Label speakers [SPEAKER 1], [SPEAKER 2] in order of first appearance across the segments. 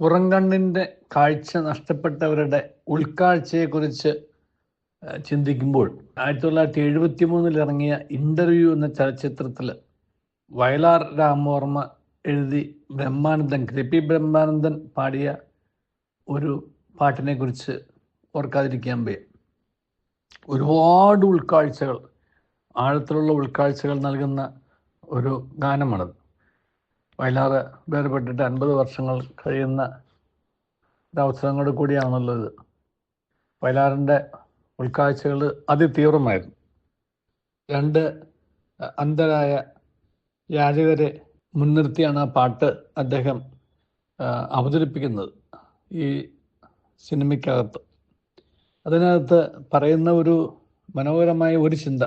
[SPEAKER 1] പുറംകണ്ണിന്റെ കാഴ്ച നഷ്ടപ്പെട്ടവരുടെ ഉൾക്കാഴ്ചയെക്കുറിച്ച് ചിന്തിക്കുമ്പോൾ ആയിരത്തി തൊള്ളായിരത്തി എഴുപത്തി മൂന്നിൽ ഇറങ്ങിയ ഇന്റർവ്യൂ എന്ന ചലച്ചിത്രത്തിൽ വയലാർ രാമവർമ്മ എഴുതി ബ്രഹ്മാനന്ദൻ കെ പി ബ്രഹ്മാനന്ദൻ പാടിയ ഒരു പാട്ടിനെക്കുറിച്ച് ഓർക്കാതിരിക്കാൻ വയ്യ. ഒരുപാട് ഉൾക്കാഴ്ചകൾ ആഴത്തിലുള്ള ഉൾക്കാഴ്ചകൾ നൽകുന്ന ഒരു ഗാനമാണത്. വയലാറ് വേർപെട്ടിട്ട് അൻപത് വർഷങ്ങൾ കഴിയുന്ന ഒരവസരങ്ങളോട് കൂടിയാണല്ലോ ഇത് വയലാറിന്റെ ഉൾക്കാഴ്ചകൾ അതിതീവ്രമായിരുന്നു. രണ്ട് അന്ധരായ യാചകരെ മുൻനിർത്തിയാണ് ആ പാട്ട് അദ്ദേഹം അവതരിപ്പിക്കുന്നത് ഈ സിനിമയ്ക്കകത്ത്. അതിനകത്ത് പറയുന്ന ഒരു മനോഹരമായ ഒരു ചിന്ത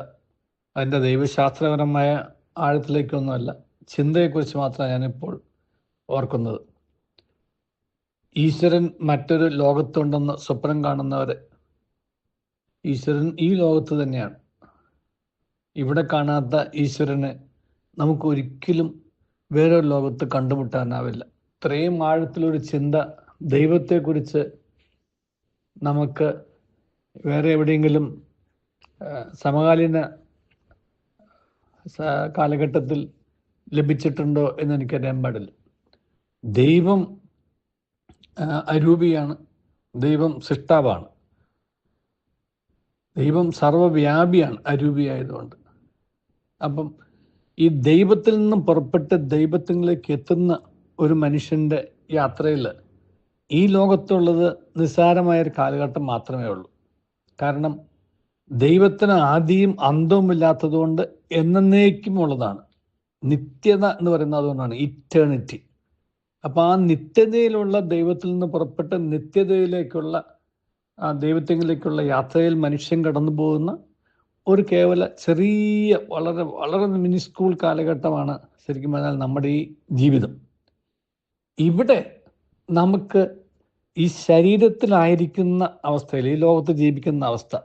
[SPEAKER 1] അതിന്റെ ദൈവശാസ്ത്രപരമായ ആഴത്തിലേക്കൊന്നുമല്ല. ചിന്തയെക്കുറിച്ച് മാത്രമാണ് ഞാനിപ്പോൾ ഓർക്കുന്നത്. ഈശ്വരൻ മറ്റൊരു ലോകത്തുണ്ടെന്ന് സ്വപ്നം കാണുന്നവർ ഈശ്വരൻ ഈ ലോകത്ത് തന്നെയാണ്. ഇവിടെ കാണാത്ത ഈശ്വരനെ നമുക്ക് ഒരിക്കലും വേറൊരു ലോകത്ത് കണ്ടുമുട്ടാനാവില്ല. ഇത്രയും ആഴത്തിലൊരു ചിന്ത ദൈവത്തെക്കുറിച്ച് നമുക്ക് വേറെ എവിടെയെങ്കിലും സമകാലീന കാലഘട്ടത്തിൽ ലഭിച്ചിട്ടുണ്ടോ എന്ന് എനിക്കറിയാൻ പാടില്ല. ദൈവം അരൂപിയാണ്. ദൈവം സൃഷ്ടാവാണ്. ദൈവം സർവവ്യാപിയാണ് അരൂപിയായതുകൊണ്ട്. അപ്പം ഈ ദൈവത്തിൽ നിന്നും പുറപ്പെട്ട് ദൈവത്തിലേക്ക് എത്തുന്ന ഒരു മനുഷ്യന്റെ യാത്രയിൽ ഈ ലോകത്തുള്ളത് നിസ്സാരമായൊരു കാലഘട്ടം മാത്രമേ ഉള്ളൂ. കാരണം ദൈവത്തിന് ആദിയും അന്തവും ഇല്ലാത്തതുകൊണ്ട് എന്നേക്കും ഉള്ളതാണ് നിത്യത എന്ന് പറയുന്നത് അതുകൊണ്ടാണ് ഇറ്റേണിറ്റി അപ്പൊ ആ നിത്യതയിലുള്ള ദൈവത്തിൽ നിന്ന് പുറപ്പെട്ട് നിത്യതയിലേക്കുള്ള ആ ദൈവത്തെങ്കിലേക്കുള്ള യാത്രയിൽ മനുഷ്യൻ കടന്നു പോകുന്ന ഒരു കേവല ചെറിയ വളരെ വളരെ മിനി സ്കൂൾ കാലഘട്ടമാണ് ശരിക്കും പറഞ്ഞാൽ നമ്മുടെ ഈ ജീവിതം. ഇവിടെ നമുക്ക് ഈ ശരീരത്തിലായിരിക്കുന്ന അവസ്ഥയിൽ ഈ ലോകത്ത് ജീവിക്കുന്ന അവസ്ഥ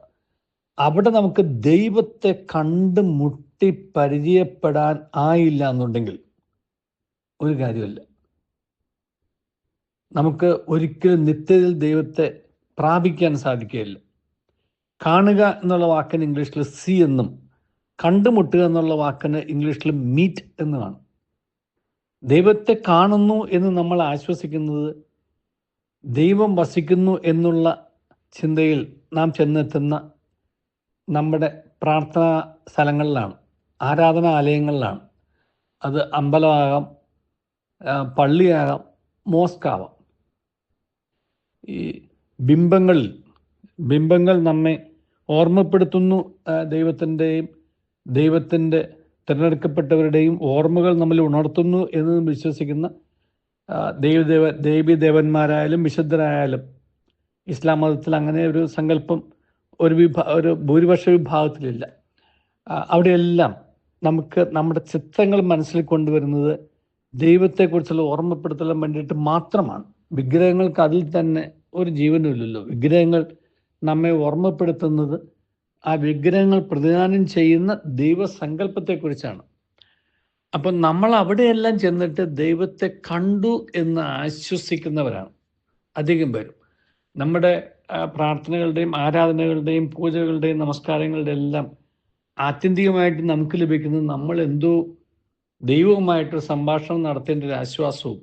[SPEAKER 1] അവിടെ നമുക്ക് ദൈവത്തെ കണ്ട് മുട്ടി പരിചയപ്പെടാൻ ആയില്ല എന്നുണ്ടെങ്കിൽ ഒരു കാര്യമില്ല നമുക്ക് ഒരിക്കലും നിത്യത്തിൽ ദൈവത്തെ പ്രാപിക്കാൻ സാധിക്കുകയില്ല. കാണുക എന്നുള്ള വാക്കിന് ഇംഗ്ലീഷിൽ സി എന്നും കണ്ടുമുട്ടുക എന്നുള്ള വാക്കിന് ഇംഗ്ലീഷിൽ മീറ്റ് എന്നുമാണ്. ദൈവത്തെ കാണുന്നു എന്ന് നമ്മൾ ആശ്വസിക്കുന്നത് ദൈവം വസിക്കുന്നു എന്നുള്ള ചിന്തയിൽ നാം ചെന്നെത്തുന്ന നമ്മുടെ പ്രാർത്ഥനാ സ്ഥലങ്ങളിലാണ് ആരാധനാലയങ്ങളിലാണ് അത് അമ്പലമാകാം പള്ളിയാകാം മോസ്കാവാം. ഈ ബിംബങ്ങളിൽ ബിംബങ്ങൾ നമ്മെ ഓർമ്മപ്പെടുത്തുന്നു ദൈവത്തിന്റെയും ദൈവത്തിന്റെ തിരഞ്ഞെടുക്കപ്പെട്ടവരുടെയും ഓർമ്മകൾ നമ്മൾ ഉണർത്തുന്നു എന്ന് വിശ്വസിക്കുന്ന ദൈവദേവ ദേവി ദേവന്മാരായാലും വിശുദ്ധരായാലും ഇസ്ലാം മതത്തിൽ അങ്ങനെ ഒരു സങ്കല്പം ഒരു വിഭാ ഒരു ഭൂരിപക്ഷ വിഭാഗത്തിലില്ല. അവിടെയെല്ലാം നമുക്ക് നമ്മുടെ ചിത്രങ്ങൾ മനസ്സിൽ കൊണ്ടുവരുന്നത് ദൈവത്തെക്കുറിച്ചുള്ള ഓർമ്മപ്പെടുത്തലും വേണ്ടിയിട്ട് മാത്രമാണ്. വിഗ്രഹങ്ങൾക്ക് അതിൽ തന്നെ ഒരു ജീവനുമില്ലല്ലോ. വിഗ്രഹങ്ങൾ നമ്മെ ഓർമ്മപ്പെടുത്തുന്നത് ആ വിഗ്രഹങ്ങൾ പ്രതിദാനം ചെയ്യുന്ന ദൈവസങ്കല്പത്തെക്കുറിച്ചാണ്. അപ്പം നമ്മൾ അവിടെയെല്ലാം ചെന്നിട്ട് ദൈവത്തെ കണ്ടു എന്ന് ആശ്വസിക്കുന്നവരാണ് അധികം പേരും. നമ്മുടെ പ്രാർത്ഥനകളുടെയും ആരാധനകളുടെയും പൂജകളുടെയും നമസ്കാരങ്ങളുടെയും എല്ലാം ആത്യന്തികമായിട്ട് നമുക്ക് ലഭിക്കുന്നത് നമ്മൾ എന്തോ ദൈവവുമായിട്ടൊരു സംഭാഷണം നടത്തേണ്ട ഒരു ആശ്വാസവും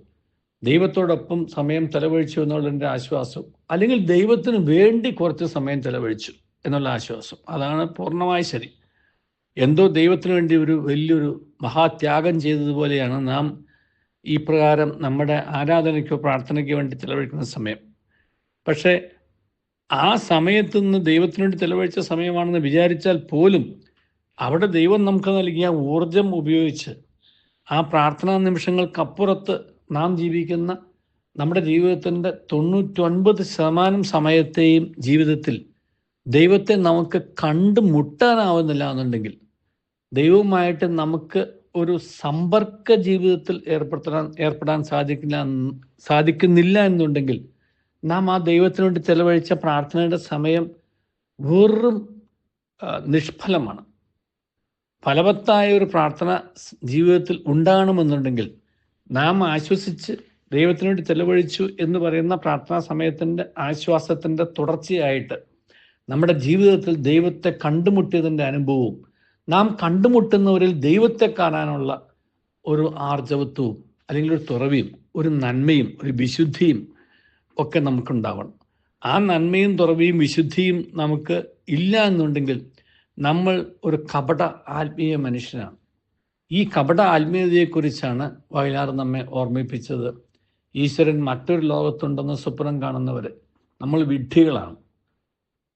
[SPEAKER 1] ദൈവത്തോടൊപ്പം സമയം ചെലവഴിച്ചു എന്നുള്ളതിന്റെ ആശ്വാസവും അല്ലെങ്കിൽ ദൈവത്തിന് വേണ്ടി കുറച്ച് സമയം ചെലവഴിച്ചു എന്നുള്ള ആശ്വാസം. അതാണ് പൂർണമായി ശരി. എന്തോ ദൈവത്തിന് വേണ്ടി ഒരു വലിയൊരു മഹാത്യാഗം ചെയ്തതുപോലെയാണ് നാം ഈ പ്രകാരം നമ്മുടെ ആരാധനയ്ക്കോ പ്രാർത്ഥനയ്ക്കോ വേണ്ടി ചെലവഴിക്കുന്ന സമയം. പക്ഷേ ആ സമയത്തുനിന്ന് ദൈവത്തിന് വേണ്ടി ചെലവഴിച്ച സമയമാണെന്ന് വിചാരിച്ചാൽ പോലും അവിടെ ദൈവം നമുക്ക് നൽകിയ ഊർജം ഉപയോഗിച്ച് ആ പ്രാർത്ഥനാ നിമിഷങ്ങൾക്കപ്പുറത്ത് നാം ജീവിക്കുന്ന നമ്മുടെ ജീവിതത്തിന്റെ തൊണ്ണൂറ്റൊൻപത് ശതമാനം സമയത്തെയും ജീവിതത്തിൽ ദൈവത്തെ നമുക്ക് കണ്ടുമുട്ടാനാവുന്നില്ല എന്നുണ്ടെങ്കിൽ ദൈവവുമായിട്ട് നമുക്ക് ഒരു സമ്പർക്ക ജീവിതത്തിൽ ഏർപ്പെടുത്താൻ ഏർപ്പെടാൻ സാധിക്കില്ല സാധിക്കുന്നില്ല എന്നുണ്ടെങ്കിൽ നാം ആ ദൈവത്തിന് വേണ്ടി ചെലവഴിച്ച പ്രാർത്ഥനയുടെ സമയം വെറും നിഷ്ഫലമാണ്. ഫലവത്തായ ഒരു പ്രാർത്ഥന ജീവിതത്തിൽ ഉണ്ടാകണമെന്നുണ്ടെങ്കിൽ നാം ആശ്വസിച്ച് ദൈവത്തിന് വേണ്ടി ചെലവഴിച്ചു എന്ന് പറയുന്ന പ്രാർത്ഥനാ സമയത്തിന്റെ ആശ്വാസത്തിന്റെ തുടർച്ചയായിട്ട് നമ്മുടെ ജീവിതത്തിൽ ദൈവത്തെ കണ്ടുമുട്ടിയതിന്റെ അനുഭവവും നാം കണ്ടുമുട്ടുന്നവരിൽ ദൈവത്തെ കാണാനുള്ള ഒരു ആർജവത്വവും അല്ലെങ്കിൽ ഒരു തുറവിയും ഒരു നന്മയും ഒരു വിശുദ്ധിയും ഒക്കെ നമുക്കുണ്ടാവണം. ആ നന്മയും തുറവിയും വിശുദ്ധിയും നമുക്ക് ഇല്ല എന്നുണ്ടെങ്കിൽ നമ്മൾ ഒരു കപട ആത്മീയ മനുഷ്യനാണ്. ഈ കപട ആത്മീയതയെക്കുറിച്ചാണ് വയലാർ നമ്മെ ഓർമ്മിപ്പിച്ചത്. ഈശ്വരൻ മറ്റൊരു ലോകത്തുണ്ടെന്ന് സ്വപ്നം കാണുന്നവർ നമ്മൾ വിഡ്ഢികളാണ്.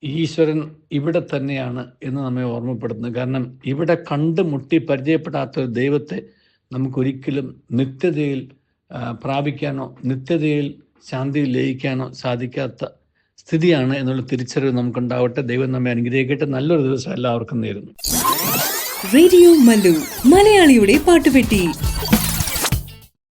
[SPEAKER 1] ഈശ്വരൻ ഇവിടെ തന്നെയാണ് എന്ന് നമ്മെ ഓർമ്മപ്പെടുത്തുന്നത്. കാരണം ഇവിടെ കണ്ടുമുട്ടി പരിചയപ്പെടാത്ത ഒരു ദൈവത്തെ നമുക്കൊരിക്കലും നിത്യതയിൽ പ്രാപിക്കാനോ നിത്യതയിൽ ശാന്തിയിൽ ലയിക്കാനോ സാധിക്കാത്ത സ്ഥിതിയാണ് എന്നുള്ള തിരിച്ചറിവ് നമുക്കുണ്ടാവട്ടെ. ദൈവം നമ്മെ അനുഗ്രഹിക്കട്ടെ. നല്ലൊരു ദിവസം എല്ലാവർക്കും നേരുന്നു.
[SPEAKER 2] റേഡിയോ മല്ലു. മലയാളിയുടെ പാട്ടുപെട്ടി.